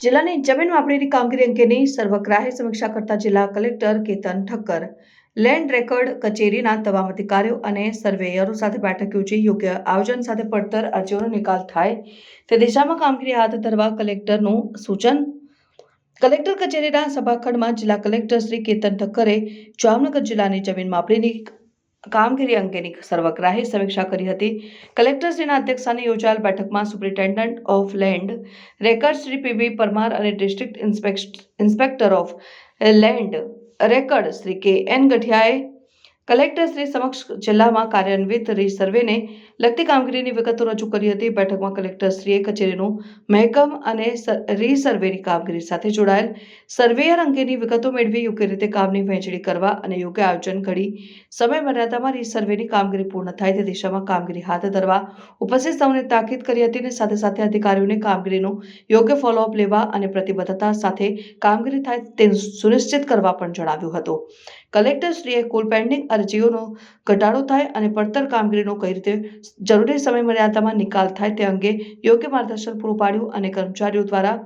જિલ્લાની જમીન માપણીની કામગીરી અંગેની સર્વગ્રાહી સમીક્ષા કરતા જિલ્લા collector Ketan Thakkar land record કચેરીના તમામ અધિકારીઓ અને સર્વેયરો સાથે બેઠક યોજી યોગ્ય આયોજન સાથે પડતર અરજીઓનો નિકાલ થાય તે દિશામાં કામગીરી હાથ ધરવા કલેક્ટરનું સૂચન. કલેક્ટર કચેરીના સભાખંડમાં જિલ્લા કલેક્ટર શ્રી કેતન ઠક્કરે જામનગર જિલ્લાની જમીન માપણીની કામગીરી અંગેની સર્વગ્રાહી સમીક્ષા કરી હતી. કલેક્ટરશ્રીના અધ્યક્ષસ્થાને યોજાયેલ બેઠકમાં superintendent of land, record Shri PB Parmar અને district inspector of land, record Shri K N ગઠિયાએ collector Shri સમક્ષ જિલ્લામાં કાર્યાન્વિત રીસર્વેને લગતી કામગીરીની વિગતો રજૂ કરી હતી. બેઠકમાં કલેક્ટરશ્રીએ કચેરીનું મહેકમ અને સ- રીસર્વેની કામગીરી સાથે જોડાયેલ સર્વેયર અંગેની વિગતો મેળવી, યોગ્ય રીતે કામની વહેંચણી કરવા અને યોગ્ય આયોજન ઘડી, સમય મર્યાદામાં રીસર્વેની કામગીરી પૂર્ણ થાય તે દિશામાં કામગીરી હાથ ધરવા ઉપસ્થિત સૌને તાકીદ કરી હતી અને સાથે સાથે અધિકારીઓને કામગીરીનું યોગ્ય ફોલોઅપ લેવા અને પ્રતિબદ્ધતા સાથે કામગીરી થાય તે સુનિશ્ચિત કરવા પણ જણાવ્યું હતું. કલેક્ટરશ્રીએ કુલ પેન્ડિંગ અરજીઓનો ઘટાડો થાય અને પડતર કામગીરીનો કઈ રીતે જરૂરી સમય મર્યાદામાં નિકાલ થાય તે અંગે યોગ્ય માર્ગદર્શન પૂરું પાડ્યું અને કર્મચારીઓ દ્વારા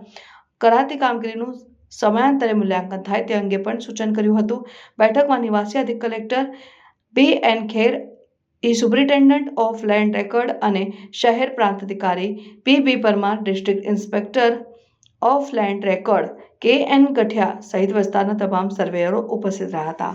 કરાતી કામગીરીનું સમયાંતરે મૂલ્યાંકન થાય તે અંગે પણ સૂચન કર્યું હતું. બેઠકમાં નિવાસી અધિક કલેક્ટર બી એન ખેર, ઈ સુપ્રિન્ટેન્ડન્ટ ઓફ લેન્ડ રેકર્ડ અને શહેર પ્રાંત અધિકારી P B Parmar, district inspector of land record K N Gathiya સહિત વિસ્તારના તમામ સર્વેયરો ઉપસ્થિત રહ્યા હતા.